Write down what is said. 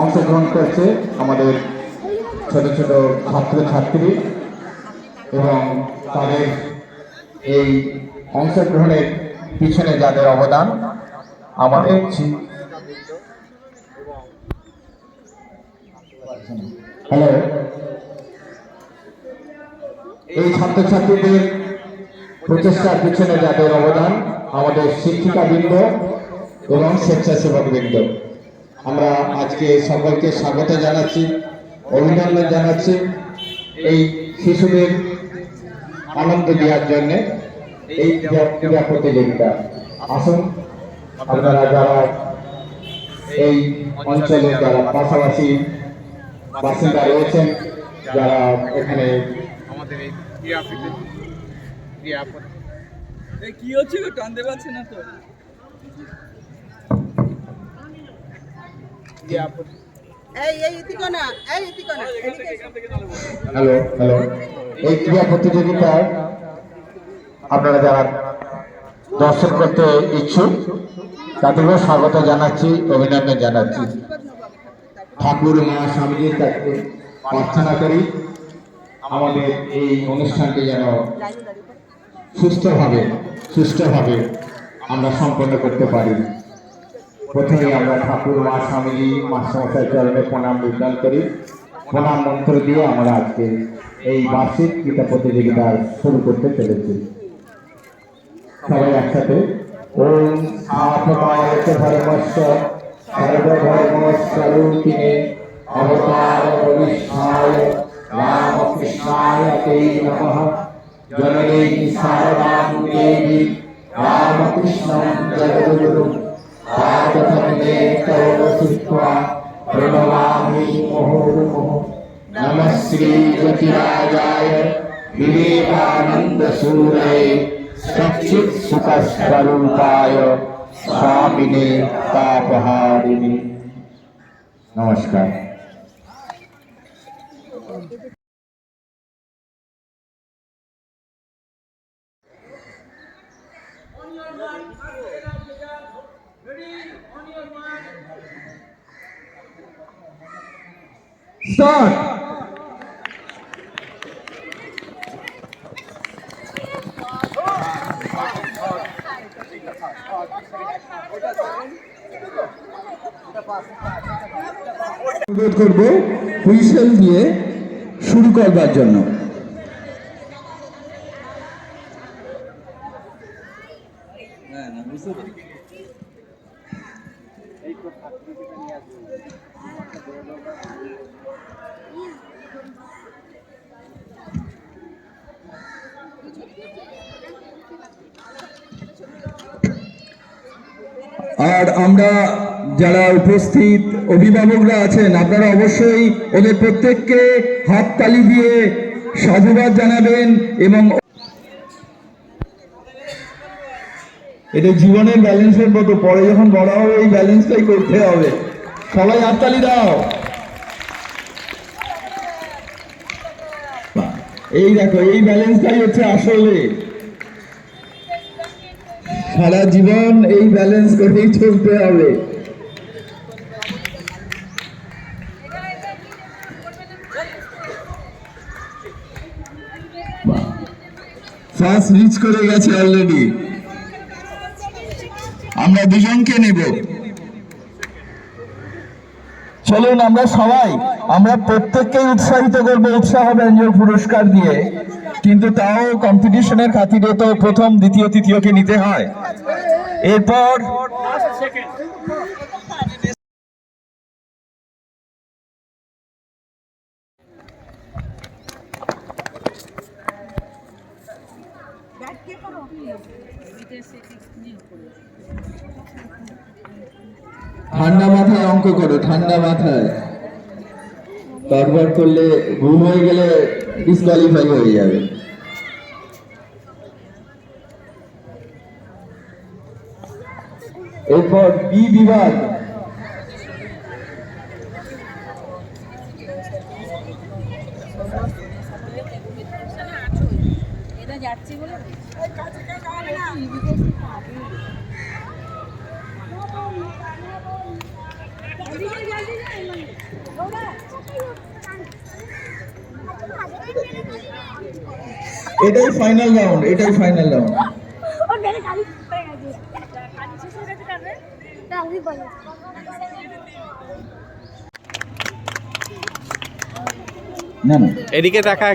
অংশগ্রহণ করছে আমাদের ছোট ছোট ছাত্র ছাত্রী এবং তাদের এই অংশগ্রহণের পিছনে যাদের অবদান, আমাদের হ্যালো এই ছাত্রছাত্রীদের প্রচেষ্টার পিছনে যাদের অবদান, আমাদের শিক্ষিকা শিক্ষিকাবৃন্দ এবং স্বেচ্ছাসেবক স্বেচ্ছাসেবকবৃন্দ। আমরা আজকে সকলকে স্বাগত জানাচ্ছি অভিনন্দন জানাচ্ছি এই শিশুদের আনন্দ দেওয়ার জন্য এই ক্রীড়া- প্রতিযোগিতা। আসুন আপনারা যারা এই অঞ্চলে যারা পাশাপাশি বাসিন্দা রয়েছেন যারা এখানে আমাদের এই কি হচ্ছে টানতে পারছে না তো? Hello hello. এই ক্রীড়া প্রতিযোগিতায় আপনারা যারা দর্শন করতে ইচ্ছুক তাদেরও স্বাগত জানাচ্ছি অভিনন্দন জানাচ্ছি। ঠাকুর মা স্বামীজির কাছে প্রার্থনা করি আমাদের এই অনুষ্ঠানটি যেন সুস্থভাবে সুস্থভাবে আমরা সম্পন্ন করতে পারি। প্রথমে আমরা ঠাকুর, মা, স্বামীজি, মাস্টারমশাই চরণে প্রণাম বিজ্ঞান করি। প্রণাম মন্ত্র দিয়ে আমরা আজকে এই বার্ষিক গীতা প্রতিযোগিতা শুরু করতে চলেছি। সবাই একসাথে, ওম সাপকায়ত ধর্মস্য সর্বধর্মস্বরূপিণে অবতার ভবিষ্যায় রামকৃষ্ণায় তে নমঃ। জননী দেবী রামকৃষ্ণং জগদ্গুরু। ভাগবতমে তব শিত্বা প্রণমামি মুহুর্মুহুঃ নমঃ শ্রী জ্যোতিরাজায় বিবেকানন্দ সূরয়ে সচ্চিৎ তাপহারিণী অনুরোধ করব হুইসেল দিয়ে শুরু করবার জন্য। হ্যাঁ না বুঝতে পারছি আর আমরা যারা উপস্থিত অভিভাবকরা আছেন, আপনারা অবশ্যই ওদের প্রত্যেককে হাততালি দিয়ে সাধুবাদ জানাবেন এবং এটা জীবনের ব্যালেন্সের মতো, পরে যখন বড় হবে এই ব্যালেন্সটাই করতে হবে। সবাই হাততালি দাও। এই দেখো, এই ব্যালেন্সটাই হচ্ছে আসলে। সারা জীবন এই ব্যালেন্স করেই চলতে হবে। ফার্স্ট রিচ করে গেছে অলরেডি আমরা দুজনকে নেব। চলুন আমরা সবাই, আমরা প্রত্যেককেই উৎসাহিত করব উৎসাহ ব্যঞ্জক পুরস্কার দিয়ে। কিন্তু তাও কম্পিটিশনের খাতিরে তো প্রথম, দ্বিতীয়, তৃতীয়কে নিতে হয়। এরপর ঠান্ডা অঙ্ক করো, ঠান্ডা মাথায়। তরবর করলে ঘুম হয়ে গেলে ডিসকোয়ালিফাই হয়ে যাবে। এরপর বি বিভাগ। যাচ্ছি এটাই ফাইনাল রাউন্ড এটাই ফাইনাল রাউন্ড এদিকে দেখা